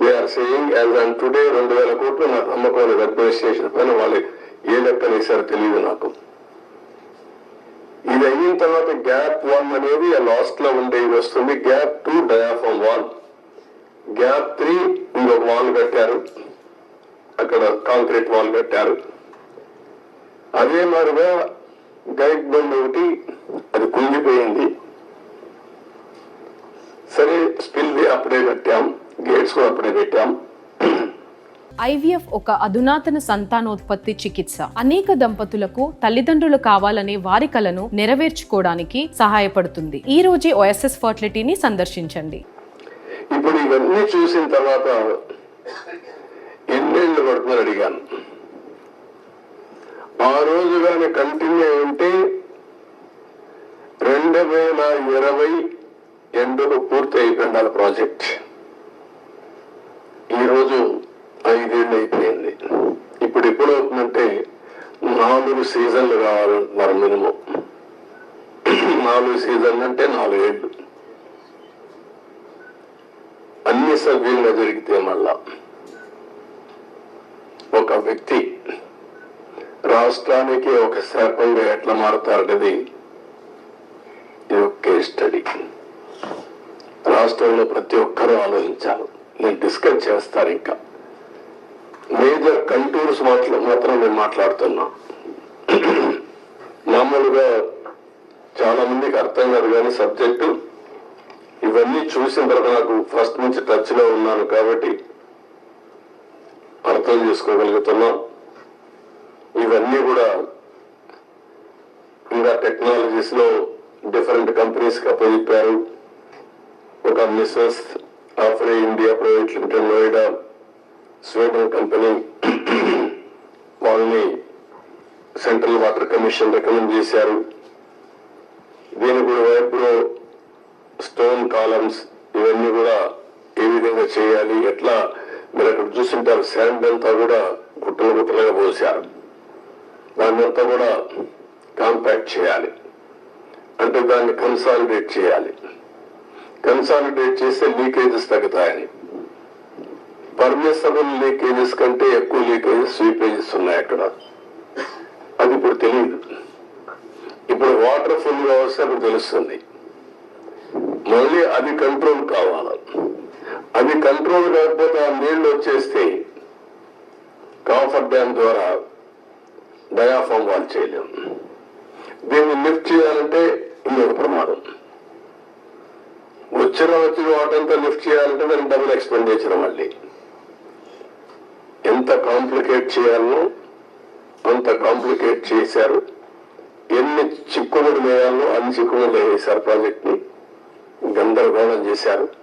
we are saying as on today రెండు వేల కోట్లు నాకు నమ్మకం అడ్మినిస్ట్రేషన్ పైన వాళ్ళు ఏ లెక్కన వేసారో తెలియదు నాకు. ఇది అయిన తర్వాత గ్యాప్ వన్ అనేది లాస్ట్లో ఉండేది వస్తుంది. Gap two diaphragm wall gap three ఇంకొక వాల్ కట్టారు. అక్కడ కాంక్రీట్ వాల్ కట్టారు. అదే మాదిరిగా గైడ్ బండ్ ఒకటి అది కుంగిపోయింది. సరే స్పిల్ అప్పుడే కట్టాం. గేట్స్ కూడా అప్పుడే పెట్టాం ఐవీఎఫ్ ఒక అధునాతన సంతానోత్పత్తి చికిత్స. అనేక దంపతులకు తల్లిదండ్రులు కావాలనే వారి కలను నెరవేర్చుకోవడానికి సహాయపడుతుంది. ఈ రోజే ఓఎస్ఎస్ ఫర్టిలిటీని సందర్శించండి. ఇప్పుడు ఇవన్నీ చూసిన తర్వాత ఎన్నేళ్ళు పడుతుందని అడిగాను. ఆ రోజు కానీ కంటిన్యూ ఉంటే రెండు వేల ఇరవై ఎండుకు పూర్తి అయిపోయింది ప్రాజెక్ట్. ఈ రోజు ఐదేళ్ళు అయిపోయింది ఇప్పుడు ఎప్పుడు అవుతుందంటే నాలుగు సీజన్లు కావాలంటున్నారు మినిమం. నాలుగు సీజన్లు అంటే నాలుగేళ్ళు. అన్ని సభ్యులుగా జరిగితే మళ్ళా. ఒక వ్యక్తి రాష్ట్రానికి ఒక శాపంగా ఎట్లా మారుతారనేది ఇది ఒకే స్టడీ. రాష్ట్రంలో ప్రతి ఒక్కరూ ఆలోచించాలి. నేను డిస్కస్ చేస్తారు ఇంకా. మేజర్ కంటూర్స్ మాట్లా మాత్రం నేను మాట్లాడుతున్నా. మామూలుగా చాలా మందికి అర్థం కాదు కానీ సబ్జెక్టు ఇవన్నీ చూసిన తర్వాత నాకు ఫస్ట్ నుంచి టచ్లో ఉన్నాను కాబట్టి అర్థం చేసుకోగలుగుతున్నా. ఇవన్నీ కూడా ఇంకా టెక్నాలజీస్లో డిఫరెంట్ కంపెనీస్కి అప్పచెప్పారు. ఒక Messrs AFRY India private limited Noida Sweden company వాళ్ళని సెంట్రల్ వాటర్ కమిషన్ రికమెండ్ చేశారు. దీని కూడా వైపులో స్టోన్ కాలమ్స్ ఇవన్నీ కూడా ఏ విధంగా చేయాలి ఎట్లా మీరు అక్కడ చూసింటారు శాండ్ అంతా కూడా గుట్టలు గుట్టలుగా పోసారు దాన్ని అంతా కూడా కాంపాక్ట్ చేయాలి. అంటే దాన్ని కన్సాలిడేట్ చేయాలి. కన్సాలిడేట్ చేస్తే లీకేజెస్ తగ్గుతాయని. పర్మిసబుల్ లీకేజెస్ కంటే ఎక్కువ లీకేజెస్ స్వీపేజెస్ ఉన్నాయి అక్కడ. అది ఇప్పుడు తెలియదు ఇప్పుడు వాటర్ ఫుల్గా వస్తే అప్పుడు తెలుస్తుంది. మళ్ళీ అది కంట్రోల్ కావాలి. అది కంట్రోల్ కాకపోతే ఆ నీళ్ళు వచ్చేస్తే కాఫర్ డ్యామ్ ద్వారా డయాఫామ్ వాల్ చేయలేము. దీన్ని లిఫ్ట్ చేయాలంటే ఇంకొక ప్రమాదం. వచ్చిన వచ్చిన వాటంతా లిఫ్ట్ చేయాలంటే దానికి డబుల్ ఎక్స్పెండిచర్ మళ్ళీ. ఎంత కాంప్లికేట్ చేయాలో అంత కాంప్లికేట్ చేశారు. ఎన్ని చిక్కుముడు వేయాలో అన్ని చిక్కుముడు వేసారు ప్రాజెక్ట్ని. గందరగోళం చేశారు.